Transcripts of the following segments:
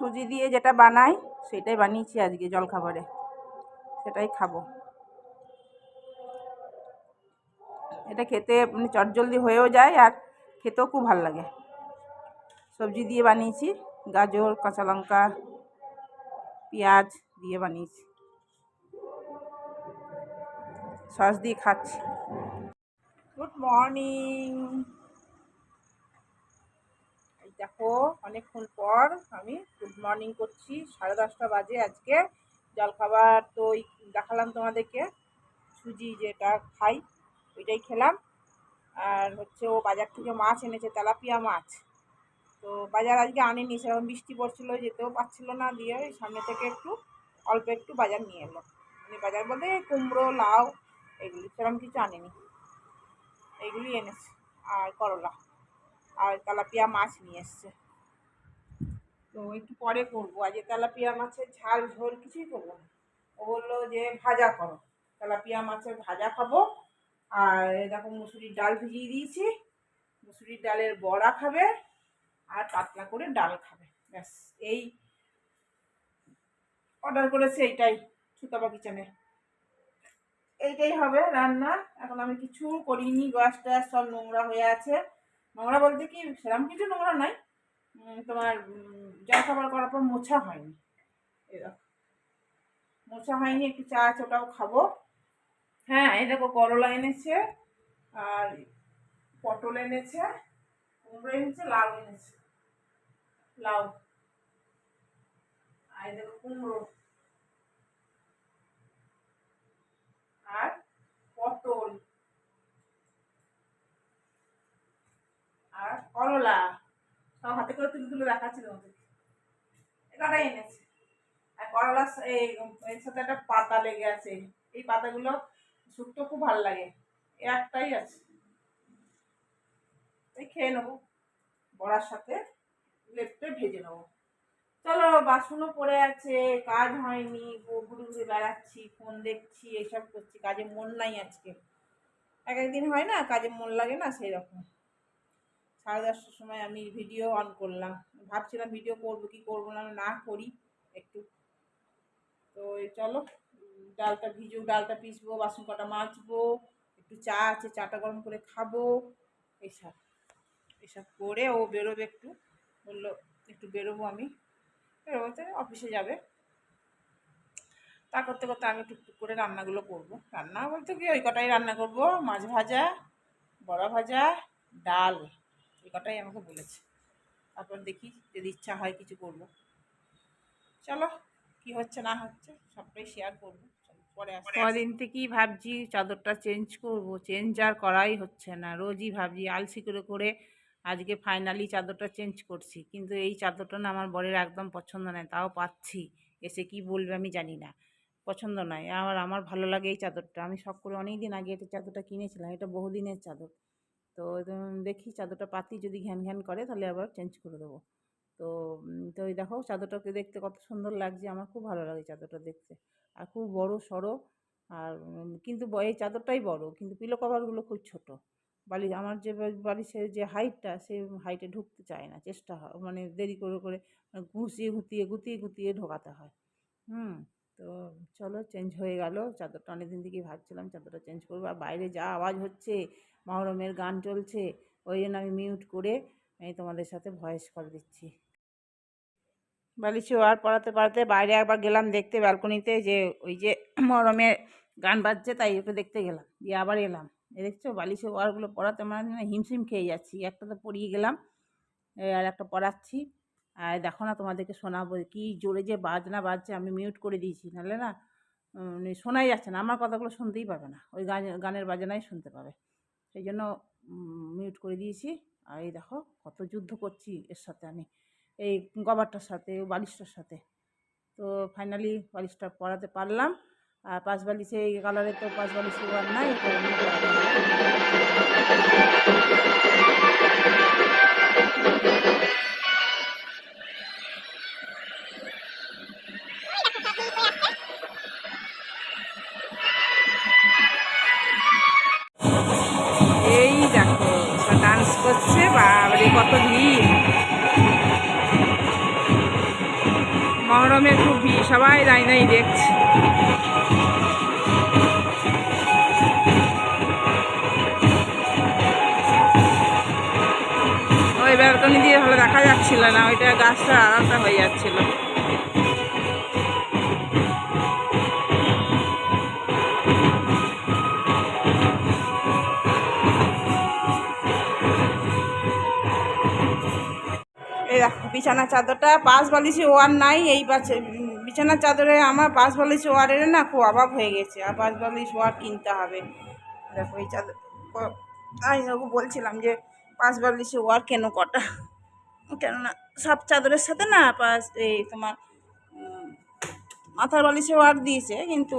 সুজি দিয়ে যেটা বানাই, সেটাই বানিয়েছি আজকে জলখাবারে। সেটাই খাব। এটা খেতে মানে চটজলদি হয়েও যায় আর খেতেও খুব ভালো লাগে। সবজি দিয়ে বানিয়েছি, গাজর, কাঁচা লঙ্কা, পেঁয়াজ দিয়ে বানিয়েছি। সস দিয়ে খাচ্ছি। Good morning! দেখো, অনেকক্ষণ পর আমি গুড মর্নিং করছি। সাড়ে দশটা বাজে আজকে। জলখাবার তো ওই দেখালাম তোমাদেরকে। সুজি যেটা খাই, ওইটাই খেলাম। আর হচ্ছে ও বাজার থেকে মাছ এনেছে, তেলাপিয়া মাছ। তো বাজার আজকে আনেনি, সেরকম বৃষ্টি পড়ছিলো, যেতেও পারছিলো না দিয়ে ওই সামনে থেকে একটু, অল্প একটু বাজার নিয়ে এলো। মানে বাজার বলতে কুমড়ো, লাউ, এগুলি, সেরকম কিছু আনেনি। এইগুলি এনেছে, আর করলা। আর তেলাপিয়া মাছ নিয়ে এসছে। তো একটু পরে করব। আজকে তেলাপিয়া মাছের ঝাল, ঝোল কিছুই করব না। ও বলল যে, ভাজা করো। তেলাপিয়া মাছের ভাজা খাব। আর দেখো মুসুরির ডাল ভিজিয়ে দিয়েছি। মুসুরির ডালের বড়া খাবে আর পাতলা করে ডাল খাবে। ব্যাস, এই অর্ডার করেছে এইটাই সুতাবা কিচেনে এইটাই হবে রান্না। এখন আমি কিছু করিনি। গ্যাস ট্যাস সব নোংরা হয়ে আছে। নোংরা বলতে কি সেরকম কিছু নোংরা নাই তোমার জল খাবার করার পর মোছা হয়নি। মোছা হয়নি, একটু চা আছে ওটাও খাব। হ্যাঁ এই দেখো, করলা এনেছে, আর পটল এনেছে, কুমড়ো এনেছে, লাউ এনেছে। লাউ। আর দেখো কুমড়ো। আর পটল আর করলা। সব হাতে করে তুলে তুলে দেখাচ্ছি তোমাদেরকে এটাই এনেছে? আর করলা এই, এর সাথে একটা পাতা লেগে আছে। এই পাতাগুলো শুকতো খুব ভালো লাগে। একটাই আছে। এই খেয়ে নেব। বড়ার সাথে লেপটে ভেজে নেব। চলো, বাসনও পড়ে আছে, কাজ হয়নি ঘুরে ঘুরে বেড়াচ্ছি, ফোন দেখছি, এইসব করছি। কাজে মন নাই আজকে। এক একদিন হয় না, কাজে মন লাগে না সেই রকম সাড়ে দশটার সময় আমি ভিডিও অন করলাম। ভাবছিলাম ভিডিও করব, কি করব না না করি একটু। তো চলো, ডালটা ভিজুক ডালটা পিসবো, বাসন কটা মাজবো, একটু চা আছে, চাটা গরম করে খাব। এইসব এসব করে ও বেরোবে একটু। বলল, একটু বেরোবো আমি। বেরোতে অফিসে যাবে। তা করতে করতে আমি টুকটুক করে রান্নাগুলো করব। রান্না বলতে কি, ওই কটাই রান্না করব। মাছ ভাজা, বড়া ভাজা, ডাল। এই কটাই আমাকে বলেছে। তারপর দেখি যদি ইচ্ছা হয় কিছু করব। চলো, কি হচ্ছে না হচ্ছে সবটাই শেয়ার করব। কদিন থেকেই ভাবছি চাদরটা চেঞ্জ করব। চেঞ্জ আর করাই হচ্ছে না। রোজই ভাবছি আলসি করে করে আজকে ফাইনালি চাদরটা চেঞ্জ করছি। কিন্তু এই চাদরটা না আমার বরের একদম পছন্দ নয়, তাও পাচ্ছি। এসে কি বলবে আমি জানি না। পছন্দ নয়। আর আমার ভালো লাগে এই চাদরটা। আমি শখ করে অনেক দিন আগে এটা চাদরটা কিনেছিলাম। এটা বহুদিনের চাদর। তো দেখি চাদরটা পাতি যদি ঘ্যান ঘ্যান করে তাহলে আবার চেঞ্জ করে দেবো। তো তো এই দেখো চাদরটাকে দেখতে কত সুন্দর লাগছে, আমার খুব ভালো লাগে চাদরটা দেখতে। আর খুব বড় সড়ো আর কিন্তু এই চাদরটাই বড়, কিন্তু পিলো কভারগুলো খুব ছোট। বালি, আমার যে বা- বালিশের যে হাইটটা সে হাইটে ঢুকতে চায় না, চেষ্টা হয় মানে দেরি করে করে মানে ঘুষিয়ে, গুতিয়ে গুতিয়ে গুতিয়ে ঢোকাতে হয়। হুম, তো চলো চেঞ্জ হয়ে গেল, চাদরটা অনেক দিন থেকেই ভাবছিলাম চাদরটা চেঞ্জ করব, আর বাইরে যা আওয়াজ হচ্ছে মহরমের গান চলছে, ওই জন্য আমি মিউট করে আমি তোমাদের সাথে ভয়েস কল দিচ্ছি। বালিশে ওয়ার পড়াতে পড়াতে বাইরে একবার গেলাম দেখতে ব্যালকনিতে যে ওই যে মরমের গান বাজছে, তাই ওকে দেখতে গেলাম। দিয়ে আবার এলাম। এ দেখছ বালিশে ওয়ারগুলো পড়াতে মানে হিমশিম খেয়ে যাচ্ছি। একটা তো পড়িয়ে গেলাম আর একটা পড়াচ্ছি। আর দেখো না, তোমাদেরকে শোনাবো, কি জোরে যে বাজনা বাজছে, আমি মিউট করে দিয়েছি। নাহলে না শোনাই যাচ্ছে না, আমার কথাগুলো শুনতেই পাবে না। ওই গান, গানের বাজনাই শুনতে পাবে। সেই জন্য মিউট করে দিয়েছি। আর এই দেখো, কত যুদ্ধ করছি এর সাথে আমি। এই কভারটার সাথে বালিশটার সাথে। তো ফাইনালি বালিশটা পরাতে পারলাম। আর পাঁচ বালিশে, এই কালারের তো পাঁচ বালিশে আর নাই। মহরমের খুব ভিড় সবাই দাঁড়িয়ে দেখছি। ওই ব্যালকনি দিয়ে ভালো দেখা যাচ্ছিল না, ওইটা গাছটা আলাদা হয়ে যাচ্ছিল। বিছানা চাদরটা পাঁচ বালিশে ওয়ার নাই, এই বাচ্চা বিছানার চাদরে আমার পাঁচ বালিশ ওয়ারের না খুব অভাব হয়ে গেছে, আর পাঁচ বালিশ ওয়ার কিনতে হবে। দেখো এই চাদর আমি ওকে বলছিলাম যে পাঁচ বালিশে ওয়ার কেন কটা? কেননা সব চাদরের সাথে না পাঁচ, এই তোমার মাথার বালিশে ওয়ার দিয়েছে, কিন্তু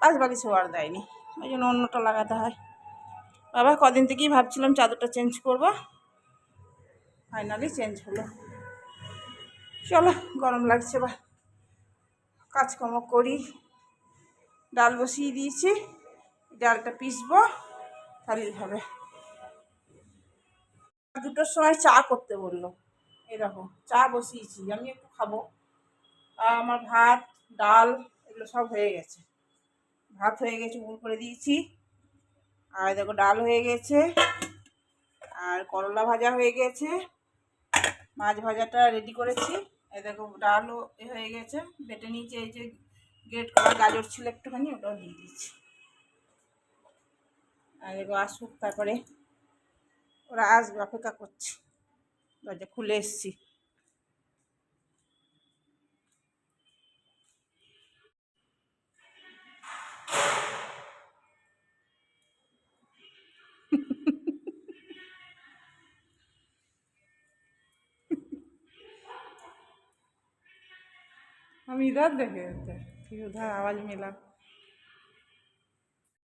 পাঁচ বালিশে ওয়ার দেয়নি। ওই জন্য অন্যটা লাগাতে হয়। বাবা, কদিন থেকেই ভাবছিলাম চাদরটা চেঞ্জ করব। ফাইনালি চেঞ্জ হলো। চলো, গরম লাগছে বা। কাজকর্ম করি। ডাল বসিয়ে দিয়েছি। ডালটা পিসবো তাহলেই হবে। দুটোর সময় চা করতে বলল। এরকম চা বসিয়েছি, আমি একটু খাব। আমার ভাত, ডাল, এগুলো সব হয়ে গেছে। ভাত হয়ে গেছে উল করে দিয়েছি। আর দেখো, ডাল হয়ে গেছে। আর করলা ভাজা হয়ে গেছে। মাছ ভাজাটা রেডি করেছি। এই দেখো, ডালও এ হয়ে গেছে। বেটে নিয়েছি, এই যে গেট করা গাজর ছিল একটুখানি, ওটাও দিয়ে দিয়েছি। আর দেখো আসুক তারপরে। ওরা আসবে, অপেক্ষা করছি। দরজা খুলে এসছি। हम इधर देखे थे फिर उधर आवाज मिला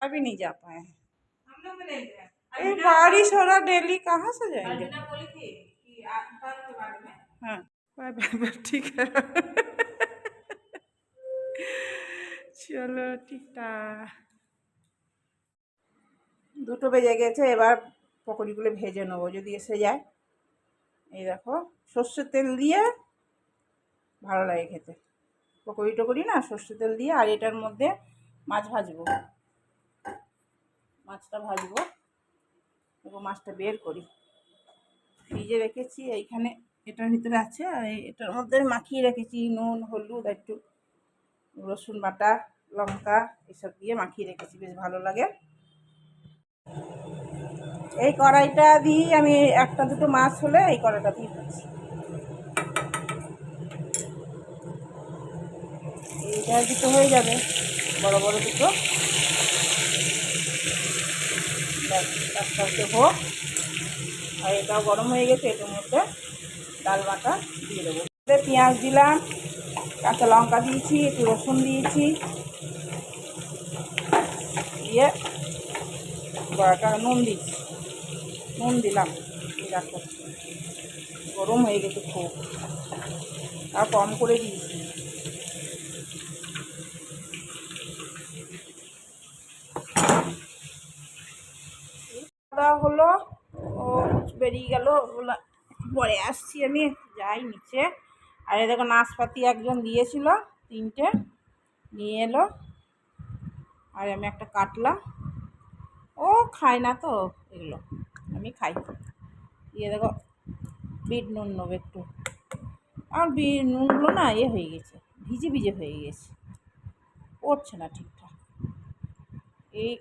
अभी नहीं जा पाए हैं हम लोग भी नहीं गए ये बारिश हो रहा डेली कहाँ से जाएंगे अलविदा बोली थी कि आज कल के बारे में हाँ बाय बाय बाय ठीक है চলো টিকটা দুটো বেজে গেছে এবার পকোড়িগুলো ভেজে নেবো যদি এসে যায় এই দেখো সর্ষের তেল দিয়ে ভালো লাগে খেতে পকোড়ি টকোড়ি না সর্ষের তেল দিয়ে, আর এটার মধ্যে মাছ ভাজবো। মাছটা ভাজবো এবং মাছটা বের করি। ফ্রিজে রেখেছি, এইখানে এটার ভিতরে আছে, আর এটার মধ্যে মাখিয়ে রেখেছি, নুন, হলুদ, একটু রসুন বাটা, লঙ্কা, এসব দিয়ে মাখিয়ে রেখেছি, বেশ ভালো লাগে। এই কড়াইটা দিয়ে আমি একটা দুটো মাছ হলে এই কড়াইটা দিয়ে দিচ্ছি। এইটা দুটো হয়ে যাবে। বড় বড় দুটো। আস্তে আস্তে হোক। আর এটাও গরম হয়ে গেছে, এটার মধ্যে ডাল বাটা দিয়ে দেবো। পেঁয়াজ দিলাম, কাঁচা লঙ্কা দিয়েছি, একটু রসুন দিয়েছি। দিয়ে বড়াটা নুন দিচ্ছি নুন দিলাম গরম হয়ে গেছে খুব। আর কম করে দিয়েছি খাওয়া হলো ও বেরিয়ে গেল ওগুলো পরে আসছি আমি, যাই নিচে। আর এ দেখো নাশপাতি একজন দিয়েছিল, তিনটে, নিয়ে এলো। আর আমি একটা কাটলাম। ও খায় না তো এগুলো, আমি খাই। দিয়ে দেখো, বিট নুন নেব একটু। আর বি নুনগুলো না এ হয়ে গেছে, ভিজে ভিজে হয়ে গেছে, পড়ছে না ঠিকঠাক। এই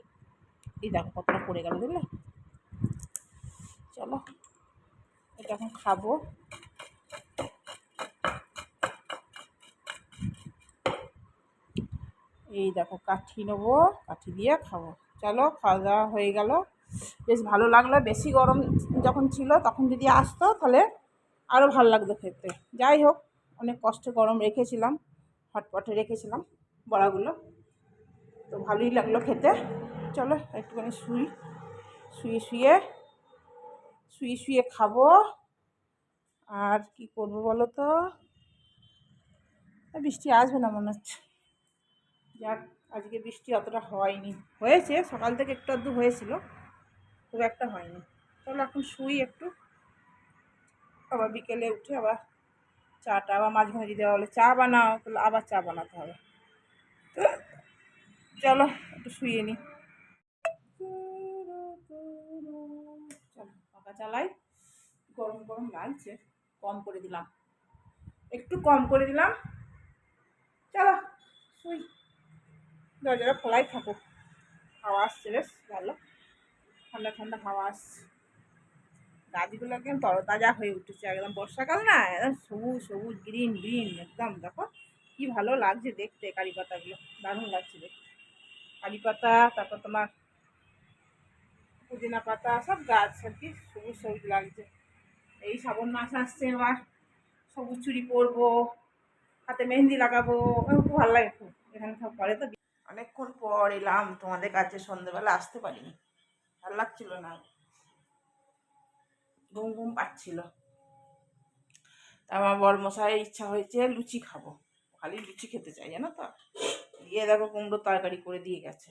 এই দেখো কতটা পড়ে গেল বুঝলে চলো। এখন খাব। এই দেখো কাঠি নেব, কাঠি দিয়ে খাব। চলো, খাওয়া দাওয়া হয়ে গেল। বেশ ভালো লাগল, বেশি গরম যখন ছিল তখন যদি আসতো তাহলে আরও ভালো লাগতো খেতে। যাই হোক, অনেক কষ্টে গরম রেখেছিলাম, হটপটে রেখেছিলাম বড়াগুলো। তো ভালোই লাগল খেতে। চলো, একটুখানি শুই, শুয়ে শুয়ে শুয়ে শুয়ে খাব। আর কি করব বলো তো? বৃষ্টি আসবে না মনে হচ্ছে। যাক, আজকে বৃষ্টি অতটা হয়নি। হয়েছে, সকাল থেকে একটু আধটু হয়েছিল, খুব একটা হয়নি। চলো এখন শুই একটু। আবার বিকেলে উঠে আবার চাটা, আবার মাঝে যদি বলে চা বানাও, তাহলে আবার চা বানাতে হবে। চলো, একটু শুয়ে নিই চালাই গরম গরম লাগছে। কম করে দিলাম। একটু কম করে দিলাম। চলো, শুই। দরজাটা খোলাই থাকুক। হাওয়া আসছে, বেশ ভালো। ঠান্ডা ঠান্ডা হাওয়া আসছে। গাছগুলো একদম তরতাজা হয়ে উঠেছে। একদম বর্ষাকাল না, একদম সবুজ সবুজ, গ্রিন গ্রিন। একদম দেখো, কি ভালো লাগছে দেখতে কারি পাতাগুলো দারুণ লাগছে দেখতে। কারি পাতা তারপর তোমার পুদিনা পাতা, সব গাছ আর কি, সবুজ সবুজ লাগছে। এই শ্রাবণ মাস আসছে এবার, সবুজ চুরি পরবো, হাতে মেহেন্দি লাগাবো, আমার খুব ভালো লাগে খুব, এখানে সব করে তো। অনেকক্ষণ পর এলাম, তোমাদের কাছে সন্ধ্যেবেলা আসতে পারিনি, ভালো লাগছিল না। ঘুম ঘুম পাচ্ছিল। তা আমার বর মশাইয়ের ইচ্ছা হয়েছে লুচি খাব, খালি লুচি খেতে চাই, জানো তো? দিয়ে দেখো কুমড়োর তরকারি করে দিয়ে গেছে।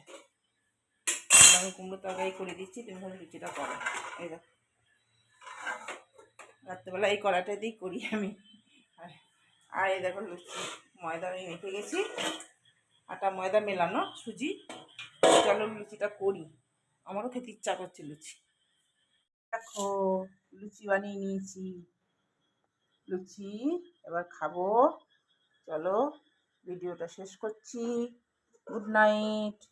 আমি কুমড়ো তরকারি করে দিচ্ছি, তুমি খালি লুচিটা করো। এই দেখো। রাত্রেবেলা এই কড়াটা দিয়েই করি আমি। আর এই দেখো লুচি। ময়দা আমি মেখে গেছি। আটা, ময়দা মেলানো, সুজি। চলো লুচিটা করি। আমারও খেতে ইচ্ছা করছে লুচি। দেখো, লুচি বানিয়ে নিয়েছি। লুচি এবার খাব। চলো, ভিডিওটা শেষ করছি। Good night.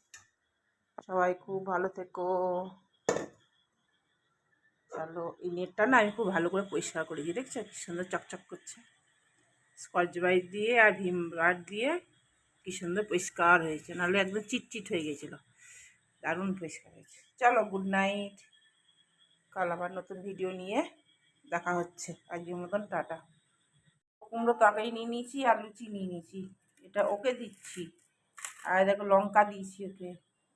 সবাই খুব ভালো থেকো। চলো, এই নেটটা না আমি খুব ভালো করে পরিষ্কার করে দিই, দেখছ? কি সুন্দর চকচক করছে। স্কচ ব্রাইট দিয়ে আর ভিম ব্রাড দিয়ে কি সুন্দর পরিষ্কার হয়েছে, নাহলে একদম চিটচিট হয়ে গেছিল। দারুণ পরিষ্কার হয়েছে। চলো গুড নাইট কাল আবার নতুন ভিডিও নিয়ে দেখা হচ্ছে। আজকের মতন টাটা। কুমড়ো তরকারি নিয়ে নিয়েছি আর লুচি নিয়ে নিয়েছি। এটা ওকে দিচ্ছি। আর দেখো লঙ্কা দিয়েছি ওকে।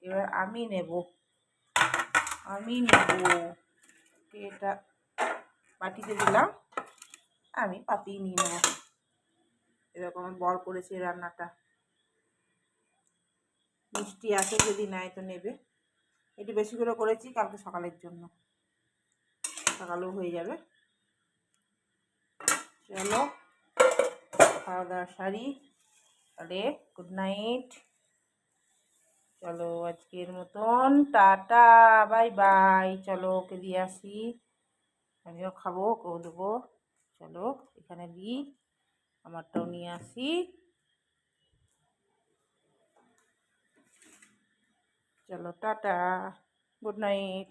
এবার আমি নেব। আমি নেব এটা বাটিতে দিলাম। আমি পাতিয়ে নিয়ে নেব। এরকম বর করেছে রান্নাটা। মিষ্টি আছে যদি নাই তো নেবে। একটু বেশি করে করেছি কালকে সকালের জন্য। সকালেও হয়ে যাবে। চলো, খাওয়া দাওয়া সারি। তাহলে গুড নাইট চলো আজকের মতন, টাটা, বাই বাই। চলো, ওকে দিয়ে আসি। আমিও খাব, ওকেও দেবো। চলো, এখানে দিই আমারটাও নিয়ে আসি। চলো, টাটা, গুড নাইট।